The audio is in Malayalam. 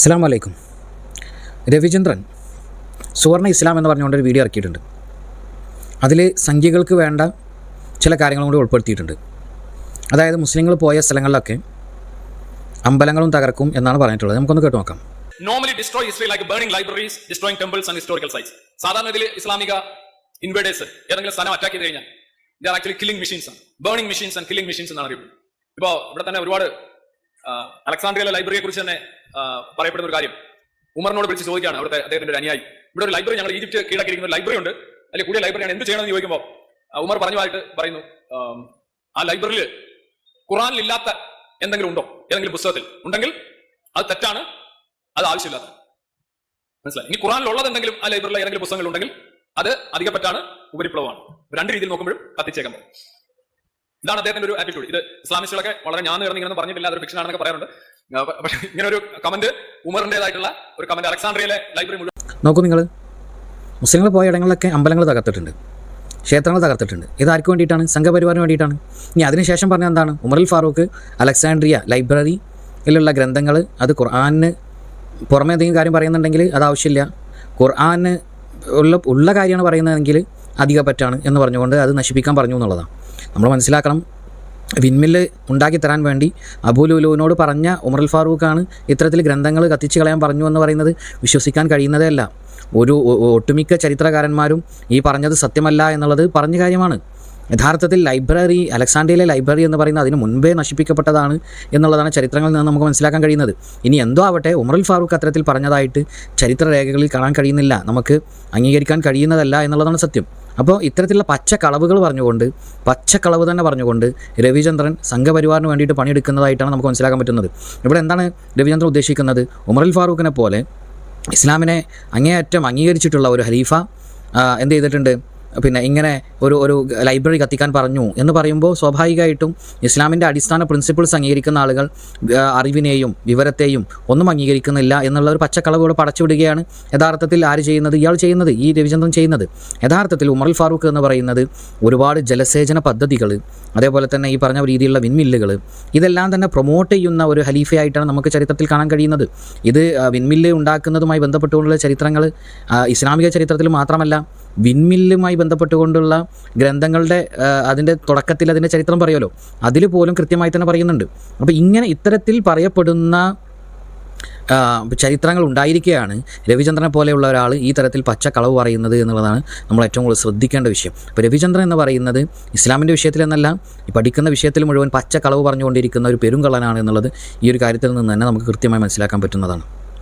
അസ്സാം വലൈക്കും രവിചന്ദ്രൻ സുവർണ ഇസ്ലാം എന്ന് പറഞ്ഞുകൊണ്ടൊരു വീഡിയോ ഇറക്കിയിട്ടുണ്ട്. അതിൽ സംഖ്യകൾക്ക് വേണ്ട ചില കാര്യങ്ങളും കൂടി ഉൾപ്പെടുത്തിയിട്ടുണ്ട്. അതായത് മുസ്ലിങ്ങൾ പോയ സ്ഥലങ്ങളിലൊക്കെ അമ്പലങ്ങളും തകർക്കും എന്നാണ് പറഞ്ഞിട്ടുള്ളത്. നമുക്കൊന്ന് കേട്ട് നോക്കാം. Normally history libraries and historical sites സാധാരണ ഇസ്ലാമിക ഇൻവേഡേഴ്സ് ഏതെങ്കിലും സ്ഥലം അറ്റാക്ക് ചെയ്ത് കഴിഞ്ഞാൽ ആക്ച്വലി കില്ലിംഗ് മെഷീൻസ് ആണ്. മെഷീൻസ് ആൻഡ് കില്ലിംഗ് മെഷീൻസ് എന്നാണ് ഇപ്പോൾ ഇവിടെ തന്നെ ഒരുപാട് അലക്സാണ്ട്രിയയിലെ ലൈബ്രറിയെ കുറിച്ച് തന്നെ പറയപ്പെടുന്ന ഒരു കാര്യം. ഉമറിനോട് വിളിച്ച് ചോദിക്കുകയാണ് അവിടുത്തെ അദ്ദേഹത്തിന്റെ ഒരു അനുയായി. ഇവിടെ ഒരു ലൈബ്രറി ഞങ്ങൾ ഈജിപ്റ്റ് കീഴടക്കിയിരിക്കുന്ന ലൈബ്രറി ഉണ്ട്. അല്ലെങ്കിൽ കൂടിയ ലൈബ്രറിയാണ് എന്ത് ചെയ്യണമെന്ന് ചോദിക്കുമ്പോൾ ഉമർ പറഞ്ഞതായിട്ട് പറയുന്നു ആ ലൈബ്രറിയിൽ ഖുറാനിൽ ഇല്ലാത്ത എന്തെങ്കിലും ഉണ്ടോ? ഏതെങ്കിലും പുസ്തകത്തിൽ? ഉണ്ടെങ്കിൽ അത് തെറ്റാണ് അത് ആവശ്യമില്ലാത്ത. മനസ്സിലായി? ഇനി ഖുറാനിലുള്ളത് എന്തെങ്കിലും ആ ലൈബ്രറിയിൽ ഏതെങ്കിലും പുസ്തകങ്ങൾ ഉണ്ടെങ്കിൽ അത് അധികപ്പെട്ടാണ് ഉപരിപ്ലവമാണ്. രണ്ട് രീതിയിൽ നോക്കുമ്പോഴും കത്തിച്ചേക്കാൻ പറ്റും ഇതാണ് അദ്ദേഹത്തിന്റെ ഒരു ആറ്റിറ്റ്യൂഡ് ഇത് ഇസ്ലാമിസ്റ്റുകളൊക്കെ വളരെ ഞാൻ ഇങ്ങനെ പറഞ്ഞിട്ടില്ല അതൊരു ഫിക്ഷൻ ആണെന്നൊക്കെ പറയാറുണ്ട്. ഇങ്ങനെ ഒരു കമന്റ് ഉമറിന്റേതായിട്ടുള്ള ഒരു കമന്റ് അലക്സാണ്ട്രിയയിലെ ലൈബ്രറി മുഴുവൻ നോക്കൂ നിങ്ങൾ മുസ്ലിങ്ങൾ പോയ ഇടങ്ങളിലൊക്കെ അമ്പലങ്ങൾ തകർത്തിട്ടുണ്ട്. ക്ഷേത്രങ്ങൾ തകർത്തിട്ടുണ്ട്. ഇത് ആർക്ക് വേണ്ടിയിട്ടാണ്? സംഘപരിവാറിന് വേണ്ടിയിട്ടാണ്. ഇനി അതിനുശേഷം പറഞ്ഞ എന്താണ്? ഉമറിൽ ഫാറൂഖ് അലക്സാണ്ട്രിയ ലൈബ്രറിയിലുള്ള ഗ്രന്ഥങ്ങൾ അത് ഖുർആാനിന് പുറമേ എന്തെങ്കിലും കാര്യം പറയുന്നുണ്ടെങ്കിൽ അത് ആവശ്യമില്ല. ഖുർആാന് ഉള്ള ഉള്ള കാര്യമാണ് പറയുന്നതെങ്കിൽ അധിക പറ്റാണ് എന്ന് പറഞ്ഞുകൊണ്ട് അത് നശിപ്പിക്കാൻ പറഞ്ഞു എന്നുള്ളതാണ്. നമ്മൾ മനസ്സിലാക്കണം. വിൻമില്ല് ഉണ്ടാക്കി തരാൻ വേണ്ടി അബുലുലുവിനോട് പറഞ്ഞ ഉമറുൽ ഫാറൂഖാണ് ഇത്തരത്തിൽ ഗ്രന്ഥങ്ങൾ കത്തിച്ചു കളയാൻ പറഞ്ഞു എന്ന് പറയുന്നത് വിശ്വസിക്കാൻ കഴിയുന്നതേ അല്ല ഒരു ഒട്ടുമിക്ക ചരിത്രകാരന്മാരും ഈ പറഞ്ഞത് സത്യമല്ല എന്നുള്ളത് പറഞ്ഞ കാര്യമാണ്. യഥാർത്ഥത്തിൽ ലൈബ്രറി അലക്സാണ്ട്രിയയിലെ ലൈബ്രറി എന്ന് പറയുന്നത് അതിന് മുൻപേ നശിപ്പിക്കപ്പെട്ടതാണ് എന്നുള്ളതാണ് ചരിത്രങ്ങളിൽ നിന്ന് നമുക്ക് മനസ്സിലാക്കാൻ കഴിയുന്നത്. ഇനി എന്തോ ആവട്ടെ ഉമറുൽ ഫാറൂഖ് അത്തരത്തിൽ പറഞ്ഞതായിട്ട് ചരിത്രരേഖകളിൽ കാണാൻ കഴിയുന്നില്ല. നമുക്ക് അംഗീകരിക്കാൻ കഴിയുന്നതല്ല എന്നുള്ളതാണ് സത്യം. അപ്പോൾ ഇത്തരത്തിലുള്ള പച്ചക്കളവുകൾ പറഞ്ഞുകൊണ്ട് പച്ചക്കളവ് തന്നെ പറഞ്ഞുകൊണ്ട് രവിചന്ദ്രൻ സംഘപരിവാറിന് വേണ്ടിയിട്ട് പണിയെടുക്കുന്നതായിട്ടാണ് നമുക്ക് മനസ്സിലാക്കാൻ പറ്റുന്നത്. ഇവിടെ എന്താണ് രവിചന്ദ്രൻ ഉദ്ദേശിക്കുന്നത്? ഉമറുൽ ഫാറൂഖിനെ പോലെ ഇസ്ലാമിനെ അങ്ങേയറ്റം അംഗീകരിച്ചിട്ടുള്ള ഒരു ഹരീഫ എന്ത് ചെയ്തിട്ടുണ്ട്? പിന്നെ ഇങ്ങനെ ഒരു ഒരു ലൈബ്രറി കത്തിക്കാൻ പറഞ്ഞു എന്ന് പറയുമ്പോൾ സ്വാഭാവികമായിട്ടും ഇസ്ലാമിന്റെ അടിസ്ഥാന പ്രിൻസിപ്പിൾസ് അംഗീകരിക്കുന്ന ആളുകൾ അറിവിനെയും വിവരത്തെയും ഒന്നും അംഗീകരിക്കുന്നില്ല എന്നുള്ള ഒരു പച്ചക്കളവുകൾ പടച്ചുവിടുകയാണ് യഥാർത്ഥത്തിൽ ആര് ചെയ്യുന്നത്? ഇയാൾ ചെയ്യുന്നത് ഈ രവിചന്ദ്രൻ ചെയ്യുന്നത്. യഥാർത്ഥത്തിൽ ഉമർ ഫാറൂഖ് എന്ന് പറയുന്നത് ഒരുപാട് ജലസേചന പദ്ധതികൾ അതേപോലെ തന്നെ ഈ പറഞ്ഞ രീതിയിലുള്ള വിൻമില്ലുകൾ ഇതെല്ലാം തന്നെ പ്രൊമോട്ട് ചെയ്യുന്ന ഒരു ഹലീഫയായിട്ടാണ് നമുക്ക് ചരിത്രത്തിൽ കാണാൻ കഴിയുന്നത്. ഇത് വിൻമില്ല് ഉണ്ടാക്കുന്നതുമായി ബന്ധപ്പെട്ടുകൊണ്ടുള്ള ചരിത്രങ്ങൾ ഇസ്ലാമിക ചരിത്രത്തിൽ മാത്രമല്ല വിൻമില്ലുമായി ബന്ധപ്പെട്ടുകൊണ്ടുള്ള ഗ്രന്ഥങ്ങളുടെ അതിന്റെ തുടക്കത്തിൽ അതിന്റെ ചരിത്രം പറയുമല്ലോ. അതിൽ പോലും കൃത്യമായി തന്നെ പറയുന്നുണ്ട്. അപ്പോൾ ഇങ്ങനെ ഇത്തരത്തിൽ പറയപ്പെടുന്ന ചരിത്രങ്ങൾ ഉണ്ടായിരിക്കുകയാണ് രവിചന്ദ്രനെ പോലെയുള്ള ഒരാൾ ഈ തരത്തിൽ പച്ച കളവ് പറയുന്നത് എന്നുള്ളതാണ് നമ്മൾ ഏറ്റവും കൂടുതൽ ശ്രദ്ധിക്കേണ്ട വിഷയം. അപ്പോൾ രവിചന്ദ്രൻ എന്ന് പറയുന്നത് ഇസ്ലാമിന്റെ വിഷയത്തിലെന്നല്ല ഈ പഠിക്കുന്ന വിഷയത്തിൽ മുഴുവൻ പച്ച കളവ് പറഞ്ഞുകൊണ്ടിരിക്കുന്ന ഒരു പെരുങ്കള്ളനാണ് എന്നുള്ളത് ഈ ഒരു കാര്യത്തിൽ നിന്ന് തന്നെ നമുക്ക് കൃത്യമായി മനസ്സിലാക്കാൻ പറ്റുന്നതാണ്.